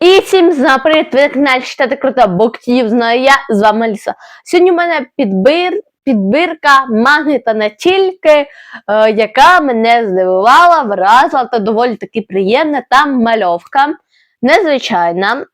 І всім зна привіт, ви на каналі читати круто Буктів, знаю я, з вами Аліса. Сьогодні у мене підбір, підбірка манги та не тільки, е, яка мене здивувала, вразила та доволі таки приємна там мальовка. Незвичайна.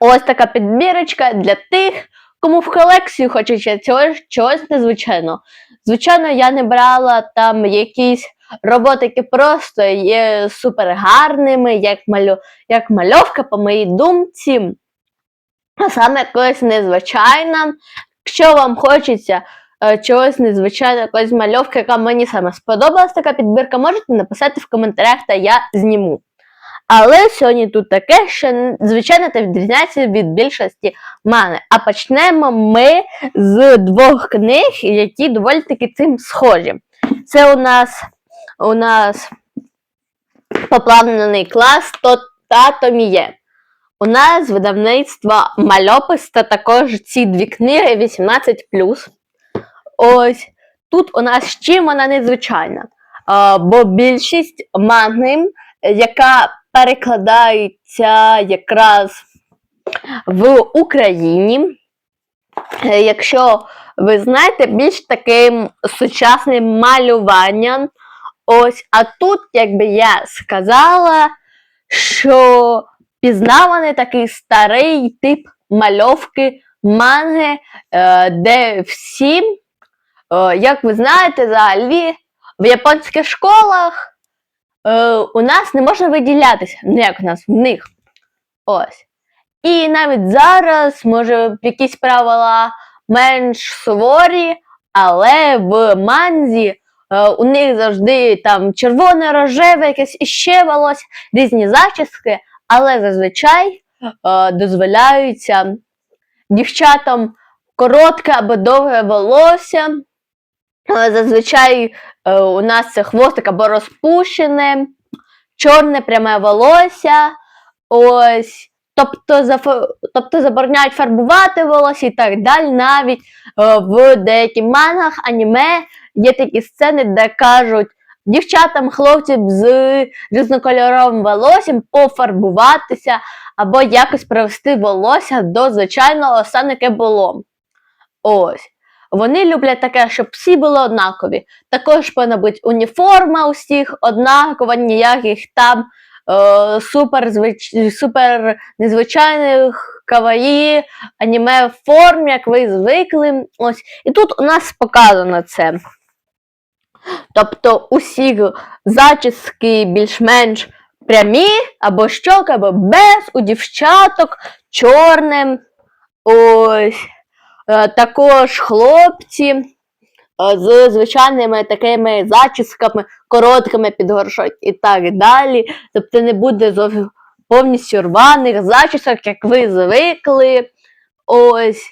Ось така підбірочка для тих, кому в колекцію хочеться чогось, чогось незвичайного. Звичайно, я не брала там якісь роботи, які просто є супер гарними, як, малю, як мальовка, по моїй думці. А саме якось незвичайна. Якщо вам хочеться е, чогось незвичайного, якоїсь мальовки, яка мені саме сподобалась така підбірка, можете написати в коментарях, та я зніму. Але сьогодні тут таке, що звичайно та відрізняється від більшості мани. А почнемо ми з двох книг, які доволі таки цим схожі. Це у нас у нас поплавлений клас то тато Міє. У нас видавництво Мальопис та також ці дві книги 18. Ось тут у нас чим вона незвичайна. А, бо більшість манги, яка перекладається якраз в Україні. Якщо ви знаєте, більш таким сучасним малюванням. Ось, а тут, якби я сказала, що пізнаваний такий старий тип мальовки манги, е, де всі, е, як ви знаєте, взагалі в японських школах е, у нас не можна виділятися, ну як у нас в них. Ось. І навіть зараз, може, якісь правила менш суворі, але в манзі у них завжди там червоне, рожеве, якесь іще волосся, різні зачіски, але зазвичай е, дозволяються дівчатам коротке або довге волосся. Е, Зазвичай е, у нас це хвостик або розпущене, чорне пряме волосся. Ось. Тобто, зафо- тобто забороняють фарбувати волосся і так далі. Навіть е, в деяких мангах аніме є такі сцени, де кажуть дівчатам, хлопцям з різнокольоровим волоссям пофарбуватися або якось привести волосся до звичайного стану, яке було. Ось. Вони люблять таке, щоб всі були однакові. Також повинна бути уніформа у всіх однакова, ніяких там е, супер, звич... супер незвичайних каваї, аніме форм, як ви звикли. Ось. І тут у нас показано це. Тобто усі зачіски більш-менш прямі, або щоки, або без, у дівчаток чорним. Ось. Е, також хлопці з звичайними такими зачісками, короткими під горшок і так далі. Тобто не буде зовсім повністю рваних зачісок, як ви звикли. Ось.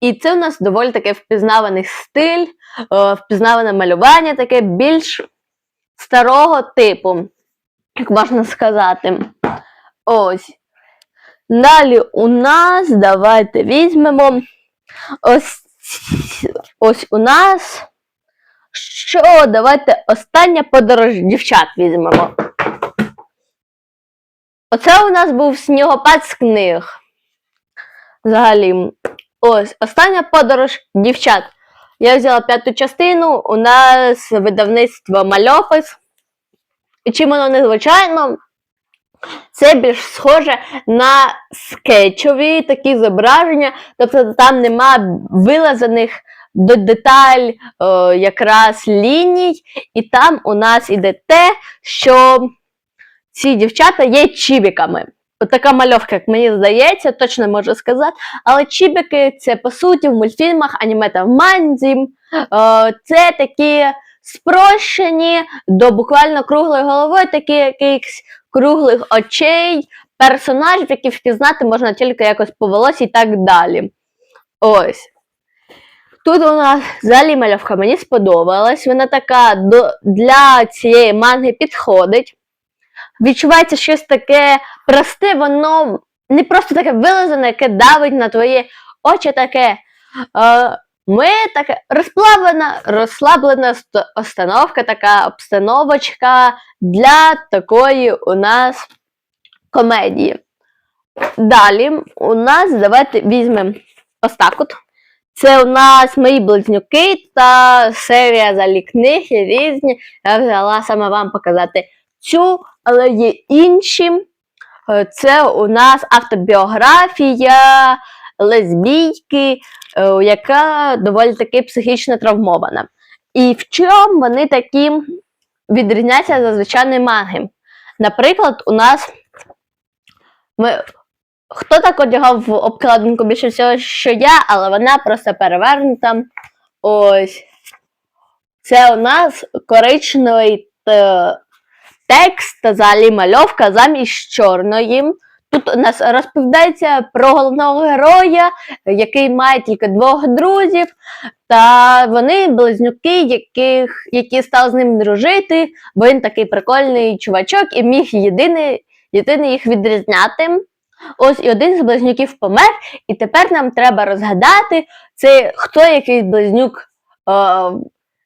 І це у нас доволі таке впізнаваний стиль, е, впізнаване малювання, таке більш старого типу, як можна сказати. Ось. Далі у нас давайте візьмемо. Ось, ось у нас. Що, давайте остання подорож дівчат візьмемо. Оце у нас був снігопад з книг. Взагалі. Ось, остання подорож дівчат. Я взяла п'яту частину, у нас видавництво Мальопис. І чим воно незвичайно, це більш схоже на скетчові такі зображення, тобто там нема вилазених до деталь е, якраз ліній, і там у нас іде те, що ці дівчата є чібіками. От така мальовка, як мені здається, точно можу сказати. Але чібіки це по суті в мультфільмах, аніме та в манзі. Е, це такі спрощені до буквально круглої голови, такі якихось круглих очей, персонажів, які впізнати можна тільки якось по волосі і так далі. Ось. Тут у нас взагалі мальовка мені сподобалась. Вона така до, для цієї манги підходить. Відчувається щось таке просте, воно не просто таке вилизане, яке давить на твої очі таке. Е, ми така розплавлена, розслаблена ст- установка, така обстановочка для такої у нас комедії. Далі у нас давайте візьмемо ось. Це у нас мої близнюки та серія залі книг різні. Я взяла саме вам показати цю, але є інші. Е, Це у нас автобіографія лесбійки, яка доволі таки психічно травмована. І в чому вони такі відрізняються за звичайної манги? Наприклад, у нас ми, хто так одягав в обкладинку більше всього, що я, але вона просто перевернута. Ось. Це у нас коричневий е, текст взагалі мальовка замість чорної. Тут у нас розповідається про головного героя, який має тільки двох друзів, та вони близнюки, яких, які стали з ним дружити, бо він такий прикольний чувачок і міг єдиний, єдиний їх відрізняти. Ось і один з близнюків помер, і тепер нам треба розгадати, це хто який близнюк е,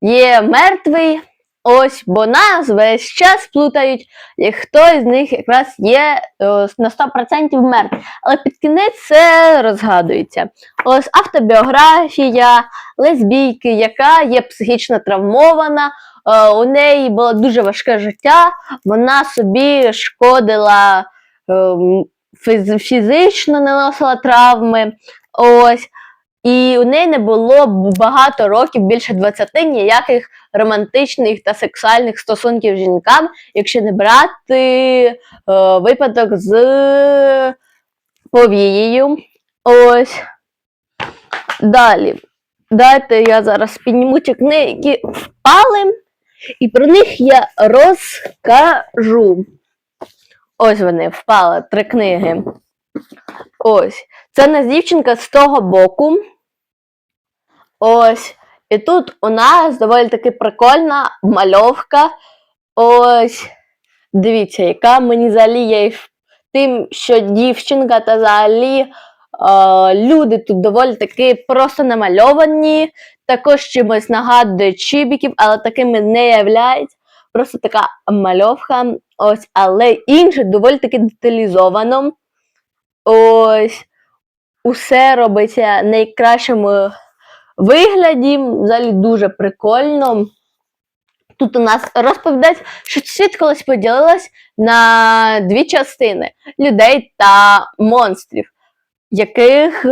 є мертвий. Ось, бо нас весь час плутають, і хто з них якраз є е, на 100% мертвий. Але під кінець це розгадується. Ось автобіографія лесбійки, яка є психічно травмована. е, У неї було дуже важке життя, вона собі шкодила ем, фіз- фізично наносила травми. Ось. І у неї не було багато років, більше 20, ніяких романтичних та сексуальних стосунків з жінкам, якщо не брати е, випадок з повією. Ось. Далі. Дайте я зараз підніму ті книги, які впали, і про них я розкажу. Ось вони впали, три книги. Ось. Це нас дівчинка з того боку. Ось. І тут у нас доволі таки прикольна мальовка. Ось. Дивіться, яка мені взагалі є тим, що дівчинка та взагалі е, люди тут доволі таки просто намальовані. Також чимось нагадує чібіків, але такими не являється. Просто така мальовка. Ось, але інше доволі таки деталізовано. Ось усе робиться в найкращому вигляді. Взагалі дуже прикольно. Тут у нас розповідається, що світ колись поділилась на дві частини людей та монстрів, яких е,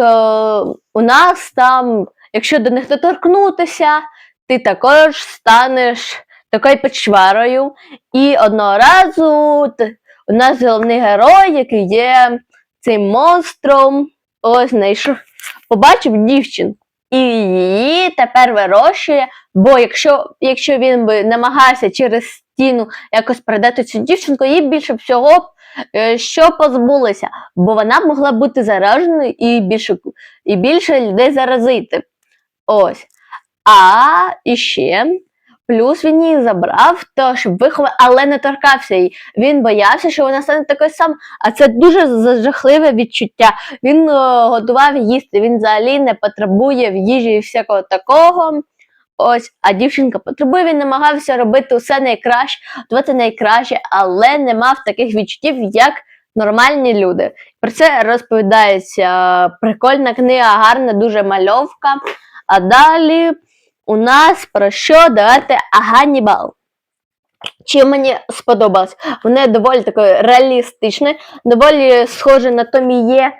у нас там, якщо до них доторкнутися, ти також станеш такою печварою. І одного разу т- у нас головний герой, який є цим монстром, ось знайшов, побачив дівчинку. І її тепер вирощує, бо якщо, якщо він би намагався через стіну якось передати цю дівчинку, їй більше всього б, е, що позбулися, бо вона б могла бути зараженою і більше, і більше людей заразити. Ось. А іще, плюс він її забрав, щоб виховати, але не торкався її. Він боявся, що вона стане такою сам. А це дуже жахливе відчуття. Він е, готував їсти, він взагалі не потребує в їжі і всякого такого. Ось, а дівчинка потребує, він намагався робити все найкраще, готувати найкраще, але не мав таких відчуттів, як нормальні люди. Про це розповідається прикольна книга, гарна, дуже мальовка. А далі у нас про що давайте Ганнібал. Чим мені сподобалось? Вони доволі такої реалістичні, доволі схоже на Томіє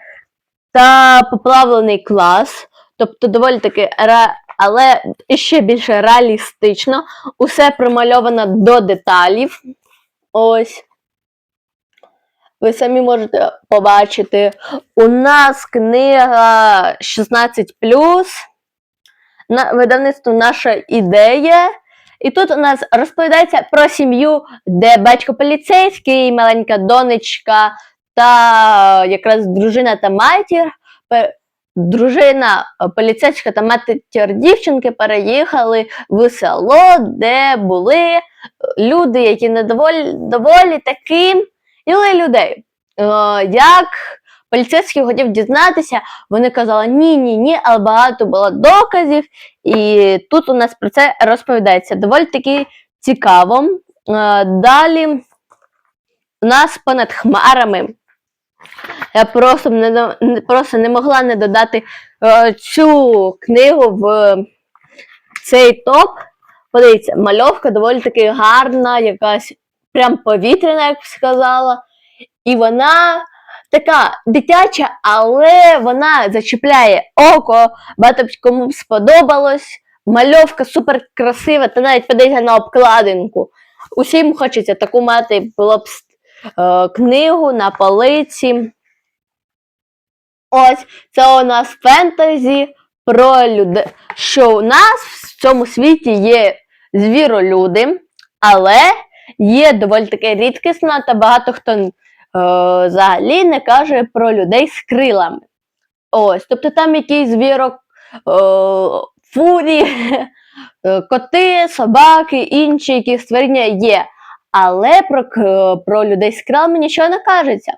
та поплавлений клас. Тобто доволі таки але ще більше реалістично. Усе промальовано до деталів. Ось. Ви самі можете побачити. У нас книга 16 на видавництво наша ідея. І тут у нас розповідається про сім'ю, де батько поліцейський, маленька донечка та якраз дружина та матір. Дружина е, поліцейська та матір дівчинки переїхали в село, де були е, люди, які не доволі, доволі таки іли людей. Е, Як поліцейський хотів дізнатися, вони казали ні, ні, ні, але багато було доказів, і тут у нас про це розповідається. Доволі таки цікаво. Е, Далі у нас понад хмарами. Я просто не, просто не могла не додати е, цю книгу в цей топ. Подивіться, мальовка доволі таки гарна, якась прям повітряна, як сказала. І вона така дитяча, але вона зачіпляє око. Багато кому сподобалось. Мальовка супер красива, та навіть подивіться на обкладинку. Усім хочеться таку мати було б е, книгу на полиці. Ось це у нас фентезі про людей. Що у нас в цьому світі є звіролюди, але є доволі таке рідкісно, та багато хто взагалі не каже про людей з крилами. Ось, тобто там якийсь звірок, е, фурі, е, коти, собаки, інші якісь створіння є. Але про, про людей з крилами нічого не кажеться.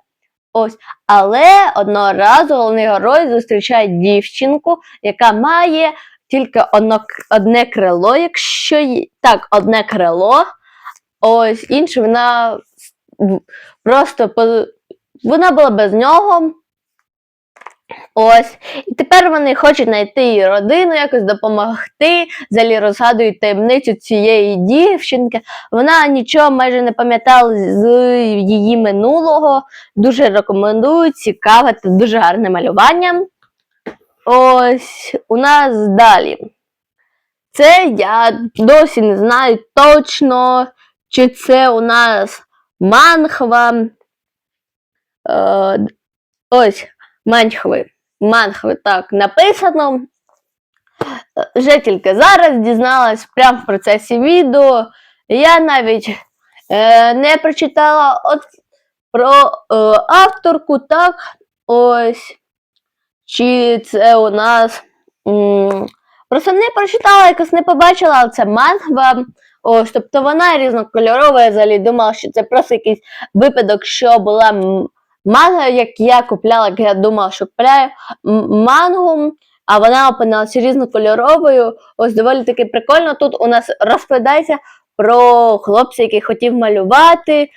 Ось. Але одного разу головний герой зустрічає дівчинку, яка має тільки одно, одне крило, якщо ї- так, одне крило. Ось інше вона просто по- вона була без нього. Ось. І тепер вони хочуть знайти її родину, якось допомогти. Взагалі розгадують таємницю цієї дівчинки. Вона нічого майже не пам'ятала з її минулого. Дуже рекомендую, цікаве та дуже гарне малювання. Ось у нас далі. Це я досі не знаю точно, чи це у нас манхва. Е, ось, манхви. Манхви так написано. Вже тільки зараз дізналась прямо в процесі відео. Я навіть е, не прочитала от про е, авторку, так, ось. Чи це у нас. м, Просто не прочитала, якось не побачила, але це мангва. Ось, тобто вона різнокольорова, я взагалі думала, що це просто якийсь випадок, що була манга, як я купляла, як я думала, що купляю мангу, а вона опинилася різнокольоровою. Ось доволі таки прикольно. Тут у нас розповідається про хлопця, який хотів малювати.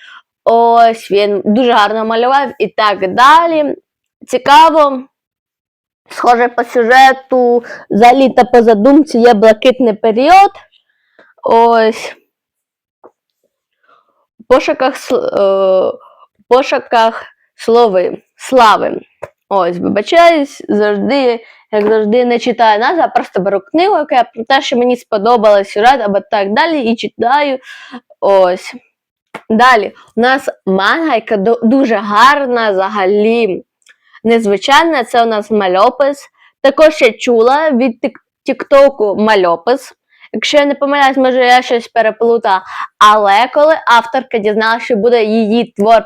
Ось він дуже гарно малював і так далі. Цікаво. Схоже по сюжету, взагалі та по задумці є блакитний період. Ось. Пошуках, сл- е, пошуках слови, слави. Ось, вибачаюсь, завжди, як завжди, не читаю назв, а просто беру книгу, яка про те, що мені сподобалась сюжет, або так далі, і читаю. Ось. Далі, у нас манга, яка дуже гарна взагалі. Незвичайна, це у нас мальопис. Також я чула від тік- Тіктоку мальопис. Якщо я не помиляюсь, може я щось переплутала. Але коли авторка дізналася, що буде її твор,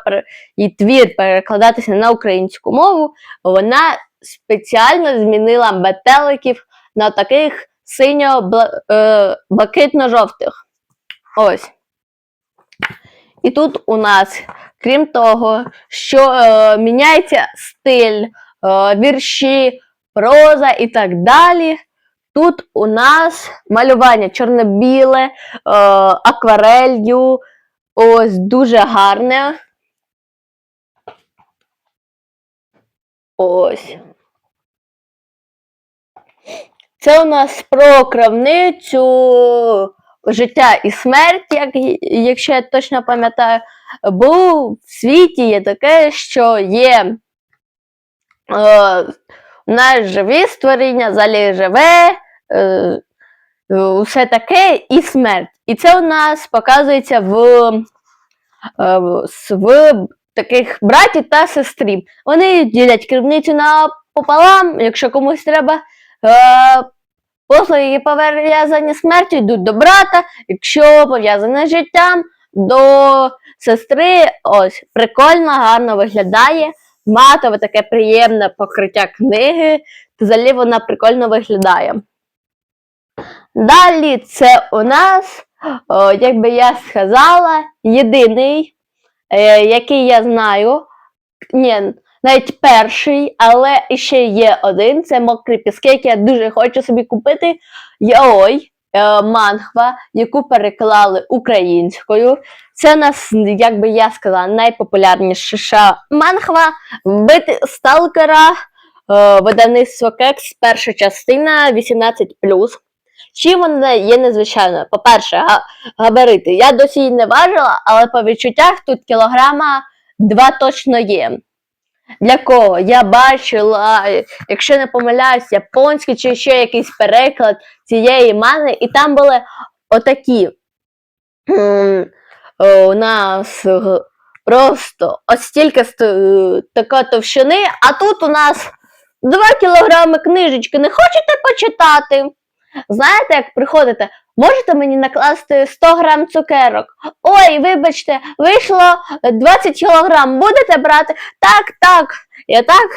її твір перекладатися на українську мову, вона спеціально змінила метеликів на таких синьо-блакитно-жовтих. Ось. І тут у нас, крім того, що е, міняється стиль, е, вірші, проза і так далі. Тут у нас малювання чорно-біле, е, акварелью. Ось дуже гарне. Ось. Це у нас про крамницю життя і смерть, як, якщо я точно пам'ятаю. Бо в світі є таке, що є е, у нас живі створіння, взагалі живе, е, е, таке і смерть. І це у нас показується в, е, в, таких братів та сестрів. Вони ділять керівницю пополам, якщо комусь треба. Е, Послуги, пов'язані смертю, йдуть до брата, якщо пов'язані з життям, до сестри. Ось, прикольно, гарно виглядає. Матове таке приємне покриття книги. Взагалі вона прикольно виглядає. Далі це у нас, о, як би я сказала, єдиний, е, який я знаю. Ні, навіть перший, але ще є один. Це мокрі піски, які я дуже хочу собі купити. Яой. е, мангва, яку переклали українською. Це у нас, як би я сказала, найпопулярніша мангва Вбити сталкера, е, видавництво Кекс, перша частина 18. Чим вона є незвичайною? По-перше, га- габарити. Я досі її не важила, але по відчуттях тут кілограма два точно є. Для кого? Я бачила, якщо не помиляюсь, японський чи ще якийсь переклад цієї мани, і там були отакі. У нас просто ось стільки ст- е, така товщини, а тут у нас 2 кілограми книжечки. Не хочете почитати? Знаєте, як приходите? Можете мені накласти 100 грам цукерок? Ой, вибачте, вийшло 20 кілограм. Будете брати? Так, так. І так,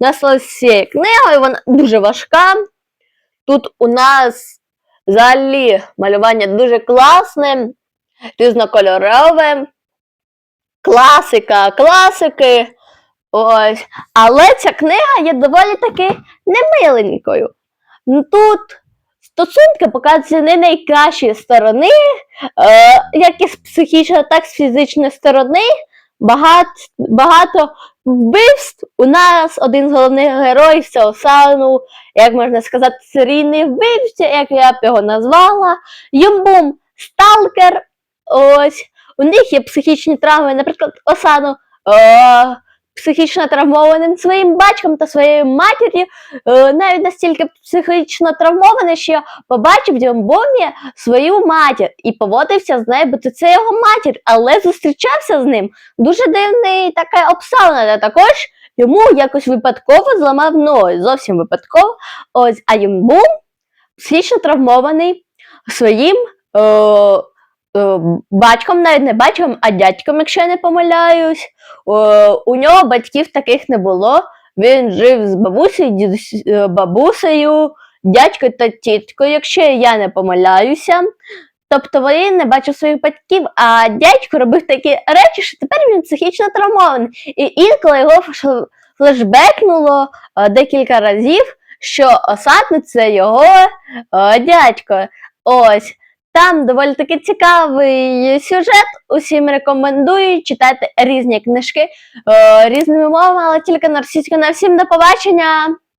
у нас ось є книга, вона дуже важка. Тут у нас взагалі малювання дуже класне, різнокольорове, класика, класики. Ось. Але ця книга є доволі таки немиленькою. Тут стосунки показуються не найкращої сторони, е, як і з психічної, так і з фізичної сторони. Багато, багато вбивств. У нас один з головних героїв це Осану, як можна сказати, серійний вбивця, як я б його назвала. Юмбум сталкер. Ось. У них є психічні травми, наприклад, Осану. Е, психічно травмованим своїм батьком та своєю матір'ю, е, навіть настільки психічно травмований, що побачив в Юмбомі свою матір і поводився з нею, бо це його матір, але зустрічався з ним. Дуже дивний така обставина. Та також йому якось випадково зламав ноги, зовсім випадково. Ось, а Юмбум психічно травмований своїм. Е, Батьком, навіть не батьком, а дядьком, якщо я не помиляюсь. Е, у нього батьків таких не було. Він жив з бабусею, е, бабусею, дядькою та тіткою, якщо я не помиляюся. Тобто він не бачив своїх батьків, а дядько робив такі речі, що тепер він психічно травмований. І інколи його флешбекнуло е, декілька разів, що Осадник це його е, дядько. Ось. Там доволі таки цікавий сюжет. Усім рекомендую читати різні книжки е, різними мовами, але тільки на російською. На всім до побачення!